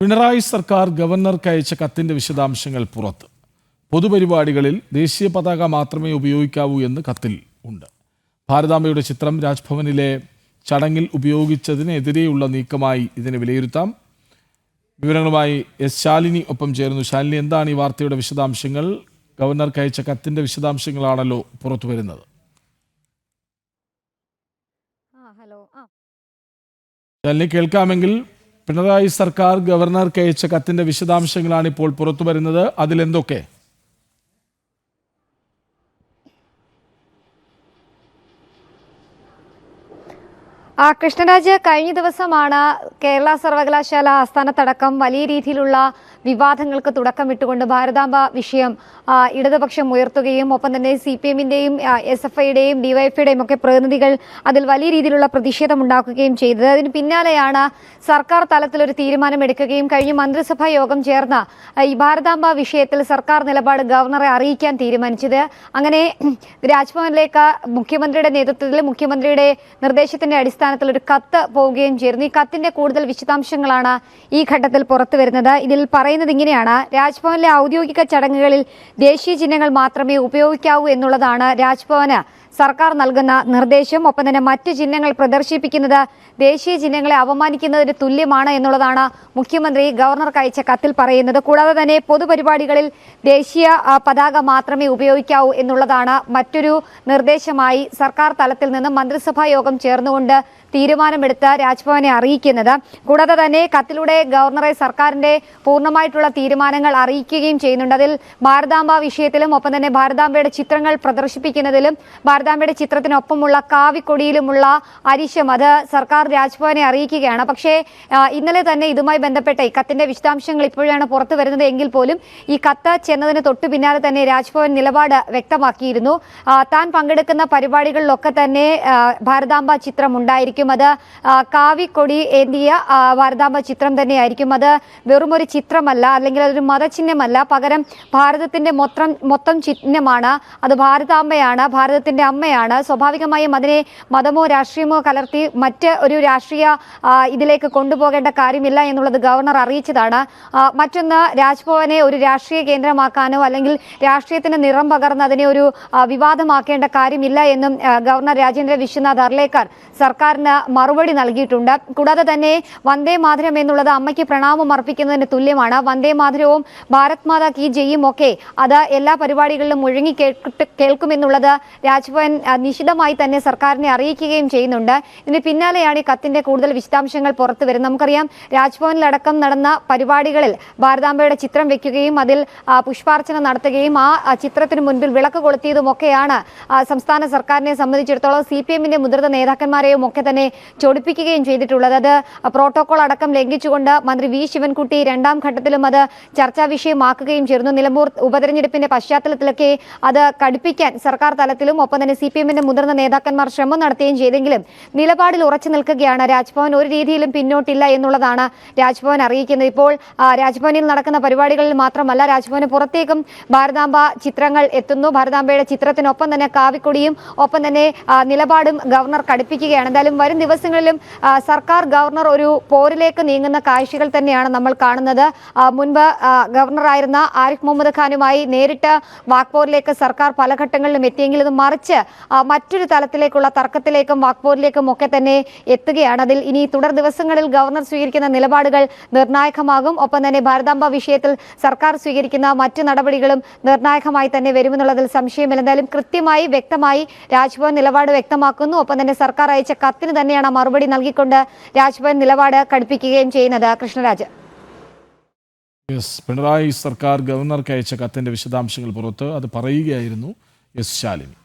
പിണറായി സർക്കാർ ഗവർണർക്ക് അയച്ച കത്തിന്റെ വിശദാംശങ്ങൾ പുറത്ത്. പൊതുപരിപാടികളിൽ ദേശീയ പതാക മാത്രമേ ഉപയോഗിക്കാവൂ എന്ന് കത്തിൽ ഉണ്ട്. ഭാരതാംബയുടെ ചിത്രം രാജ്ഭവനിലെ ചടങ്ങിൽ ഉപയോഗിച്ചതിനെതിരെയുള്ള നീക്കമായി ഇതിനെ വിലയിരുത്താം. വിവരങ്ങളുമായി എസ് ശാലിനി ഒപ്പം ചേരുന്നു. ശാലിനി എന്താണ് ഈ വാർത്തയുടെ വിശദാംശങ്ങൾ? ഗവർണർക്ക് അയച്ച കത്തിന്റെ വിശദാംശങ്ങളാണല്ലോ പുറത്തു വരുന്നത്. ശാലിനി കേൾക്കാമെങ്കിൽ പിണറായി സർക്കാർ ഗവർണർക്ക് അയച്ച കത്തിന്റെ വിശദാംശങ്ങളാണ് ഇപ്പോൾ പുറത്തു വരുന്നത് അതിലെന്തൊക്കെ? ആ കൃഷ്ണരാജ് കഴിഞ്ഞ ദിവസമാണ് കേരള സർവകലാശാല ആസ്ഥാനത്തടക്കം വലിയ രീതിയിലുള്ള വിവാദങ്ങൾക്ക് തുടക്കമിട്ടുകൊണ്ട് ഭാരതാംബ വിഷയം ഇടതുപക്ഷം ഉയർത്തുകയും ഒപ്പം തന്നെ സി പി എമ്മിന്റെയും എസ് എഫ് ഐയുടെയും ഡിവൈഎഫ്ഐയുടെയും ഒക്കെ പ്രതിനിധികൾ അതിൽ വലിയ രീതിയിലുള്ള പ്രതിഷേധം ഉണ്ടാക്കുകയും ചെയ്തത്. അതിന് പിന്നാലെയാണ് സർക്കാർ തലത്തിൽ ഒരു തീരുമാനമെടുക്കുകയും കഴിഞ്ഞ മന്ത്രിസഭാ യോഗം ചേർന്ന ഈ ഭാരതാംബ വിഷയത്തിൽ സർക്കാർ നിലപാട് ഗവർണറെ അറിയിക്കാൻ തീരുമാനിച്ചത്. അങ്ങനെ രാജ്ഭവനിലേക്ക് മുഖ്യമന്ത്രിയുടെ നേതൃത്വത്തിൽ മുഖ്യമന്ത്രിയുടെ നിർദ്ദേശത്തിന്റെ അടിസ്ഥാനത്തിൽ ഒരു കത്ത് പോവുകയും ചേർന്നു ഈ കത്തിന്റെ കൂടുതൽ വിശദാംശങ്ങളാണ് ഈ ഘട്ടത്തിൽ പുറത്തു വരുന്നത്. ഇതിൽ പറയുന്നത് ഇങ്ങനെയാണ്. രാജ്ഭവനിലെ ഔദ്യോഗിക ചടങ്ങുകളിൽ ദേശീയ ചിഹ്നങ്ങൾ മാത്രമേ ഉപയോഗിക്കാവൂ എന്നുള്ളതാണ് രാജ്ഭവന് സർക്കാർ നൽകുന്ന നിർദ്ദേശം ഒപ്പം തന്നെ മറ്റ് ചിഹ്നങ്ങൾ പ്രദർശിപ്പിക്കുന്നത് ദേശീയ ചിഹ്നങ്ങളെ അപമാനിക്കുന്നതിന് തുല്യമാണ് എന്നുള്ളതാണ് മുഖ്യമന്ത്രി ഗവർണർക്ക് അയച്ച കത്തിൽ പറയുന്നത്. കൂടാതെ തന്നെ പൊതുപരിപാടികളിൽ ദേശീയ പതാക മാത്രമേ ഉപയോഗിക്കാവൂ എന്നുള്ളതാണ് മറ്റൊരു നിർദ്ദേശമായി സർക്കാർ തലത്തിൽ നിന്ന് മന്ത്രിസഭാ യോഗം ചേർന്നുകൊണ്ട് തീരുമാനമെടുത്ത രാജ്ഭവനെ അറിയിക്കുന്നത്. കൂടാതെ തന്നെ കത്തിലൂടെ ഗവർണറെ സർക്കാരിന്റെ പൂർണമായിട്ടുള്ള തീരുമാനങ്ങൾ അറിയിക്കുകയും ചെയ്യുന്നുണ്ട്. അതിൽ ഭാരതാംബ വിഷയത്തിലും ഒപ്പം തന്നെ ഭാരതാംബയുടെ ചിത്രങ്ങൾ പ്രദർശിപ്പിക്കുന്നതിലും ഭാരതാംബയുടെ ചിത്രത്തിനൊപ്പമുള്ള കാവിക്കൊടിയിലുമുള്ള അരിശം അത് സർക്കാർ രാജ്ഭവനെ അറിയിക്കുകയാണ്. പക്ഷേ ഇന്നലെ തന്നെ ഇതുമായി ബന്ധപ്പെട്ട ഈ കത്തിന്റെ വിശദാംശങ്ങൾ ഇപ്പോഴാണ് പുറത്തു വരുന്നത്. എങ്കിൽ പോലും ഈ കത്ത് ചെന്നതിന് തൊട്ടു പിന്നാലെ തന്നെ രാജ്ഭവൻ നിലപാട് വ്യക്തമാക്കിയിരുന്നു. താൻ പങ്കെടുക്കുന്ന പരിപാടികളിലൊക്കെ തന്നെ ഭാരതാംബ ചിത്രം ഉണ്ടായിരിക്കും. അത് കാവിക്കൊടി ഏന്തിയ ഭാരതാംബ ചിത്രം തന്നെയായിരിക്കും. അത് വെറും ഒരു ചിത്രമല്ല അല്ലെങ്കിൽ അതൊരു മതചിഹ്നമല്ല. പകരം ഭാരതത്തിന്റെ മൊത്തം മൊത്തം ചിഹ്നമാണ്. അത് ഭാരതാംബയാണ്. ഭാരതത്തിന്റെ അമ്മയാണ്. സ്വാഭാവികമായും അതിനെ മതമോ രാഷ്ട്രീയമോ കലർത്തി മറ്റ് ഒരു രാഷ്ട്രീയ ഇതിലേക്ക് കൊണ്ടുപോകേണ്ട കാര്യമില്ല എന്നുള്ളത് ഗവർണർ അറിയിച്ചതാണ്. മറ്റൊന്ന് രാജ്ഭവനെ ഒരു രാഷ്ട്രീയ കേന്ദ്രമാക്കാനോ അല്ലെങ്കിൽ രാഷ്ട്രീയത്തിന് നിറം പകർന്ന് അതിനെ ഒരു വിവാദമാക്കേണ്ട കാര്യമില്ല എന്നും ഗവർണർ രാജേന്ദ്ര വിശ്വനാഥ് അർലേക്കർ സർക്കാരിന് മറുപടി നൽകിയിട്ടുണ്ട്. കൂടാതെ തന്നെ വന്ദേ മാതരം എന്നുള്ളത് അമ്മയ്ക്ക് പ്രണാമം അർപ്പിക്കുന്നതിന് തുല്യമാണ്. വന്ദേ മാതരവും ഭാരത് മാതാ കി ജയും ഒക്കെ അത് എല്ലാ പരിപാടികളിലും കേൾക്കട്ട് കേൾക്കുമെന്നുള്ളത് രാജ്ഭവൻ ആ, നിശിതമായി തന്നെ സർക്കാരിനെ അറിയിക്കുകയും ചെയ്യുന്നുണ്ട്. ഇതിന് പിന്നാലെയാണ് ഈ കത്തിന്റെ കൂടുതൽ വിശദാംശങ്ങൾ പുറത്തു വരുന്നത്. നമുക്കറിയാം രാജ്ഭവനിലടക്കം നടന്ന പരിപാടികളിൽ ഭാരതാംബയുടെ ചിത്രം വെക്കുകയും അതിൽ പുഷ്പാർച്ചന നടത്തുകയും ആ, ചിത്രത്തിന് മുൻപിൽ വിളക്ക് കൊളുത്തിയതുമൊക്കെയാണ് സംസ്ഥാന സർക്കാരിനെ സംബന്ധിച്ചിടത്തോളം സി പി എമ്മിന്റെ മുതിർന്ന നേതാക്കന്മാരെയും ഒക്കെ തന്നെ ചൊടിപ്പിക്കുകയും ചെയ്തിട്ടുള്ളത്. അത് പ്രോട്ടോകോൾ അടക്കം ലംഘിച്ചുകൊണ്ട് മന്ത്രി വി. ശിവൻകുട്ടി രണ്ടാം ഘട്ടത്തിലും അത് ചർച്ചാ വിഷയമാക്കുകയും ചേർന്നു. നിലമ്പൂർ ഉപതെരഞ്ഞെടുപ്പിന്റെ പശ്ചാത്തലത്തിലൊക്കെ അത് കടുപ്പിക്കാൻ സർക്കാർ തലത്തിലും ഒപ്പം തന്നെ സി പി എമ്മിന്റെ മുതിർന്ന നേതാക്കന്മാർ ശ്രമം നടത്തുകയും ചെയ്തെങ്കിലും നിലപാടിൽ ഉറച്ചു നിൽക്കുകയാണ് രാജ്ഭവൻ. ഒരു രീതിയിലും പിന്നോട്ടില്ല എന്നുള്ളതാണ് രാജ്ഭവൻ അറിയിക്കുന്നത്. ഇപ്പോൾ രാജ്ഭവനിൽ നടക്കുന്ന പരിപാടികളിൽ മാത്രമല്ല രാജ്ഭവന് പുറത്തേക്കും ഭാരതാംബ ചിത്രങ്ങൾ എത്തുന്നു. ഭാരതാംബയുടെ ചിത്രത്തിനൊപ്പം തന്നെ കാവിക്കൊടിയും ഒപ്പം തന്നെ നിലപാടും ഗവർണർ കടുപ്പിക്കുകയാണ്. എന്തായാലും വരും ദിവസങ്ങളിലും സർക്കാർ ഗവർണർ ഒരു പോരിലേക്ക് നീങ്ങുന്ന കാഴ്ചകൾ തന്നെയാണ് നമ്മൾ കാണുന്നത്. മുൻപ് ഗവർണറായിരുന്ന ആരിഫ് മുഹമ്മദ് ഖാനുമായി നേരിട്ട് വാക്പോറിലേക്ക് സർക്കാർ പല ഘട്ടങ്ങളിലും എത്തിയെങ്കിലും മറിച്ച് മറ്റൊരു തലത്തിലേക്കുള്ള തർക്കത്തിലേക്കും വാക്പോരിലേക്കും ഒക്കെ തന്നെ എത്തുകയാണ്. അതിൽ ഇനി തുടർ ദിവസങ്ങളിൽ ഗവർണർ സ്വീകരിക്കുന്ന നിലപാടുകൾ നിർണായകമാകും. ഒപ്പം തന്നെ ഭാരതാംബ വിഷയത്തിൽ സർക്കാർ സ്വീകരിക്കുന്ന മറ്റ് നടപടികളും നിർണായകമായി തന്നെ വരുമെന്നുള്ളതിൽ സംശയമില്ല. എന്തായാലും കൃത്യമായി വ്യക്തമായി രാജ്ഭവൻ നിലപാട് വ്യക്തമാക്കുന്നു. ഒപ്പം തന്നെ സർക്കാർ അയച്ച കത്തിന് തന്നെയാണ് മറുപടി നൽകിക്കൊണ്ട് രാജ്ഭവൻ നിലപാട് കടുപ്പിക്കുകയും ചെയ്യുന്നത്. കൃഷ്ണരാജ്. പിണറായി സർക്കാർ ഗവർണർക്ക് അയച്ച കത്തിന്റെ വിശദാംശങ്ങൾ പുറത്ത് അത് പറയുകയായിരുന്നു എസ് ശാലിനി.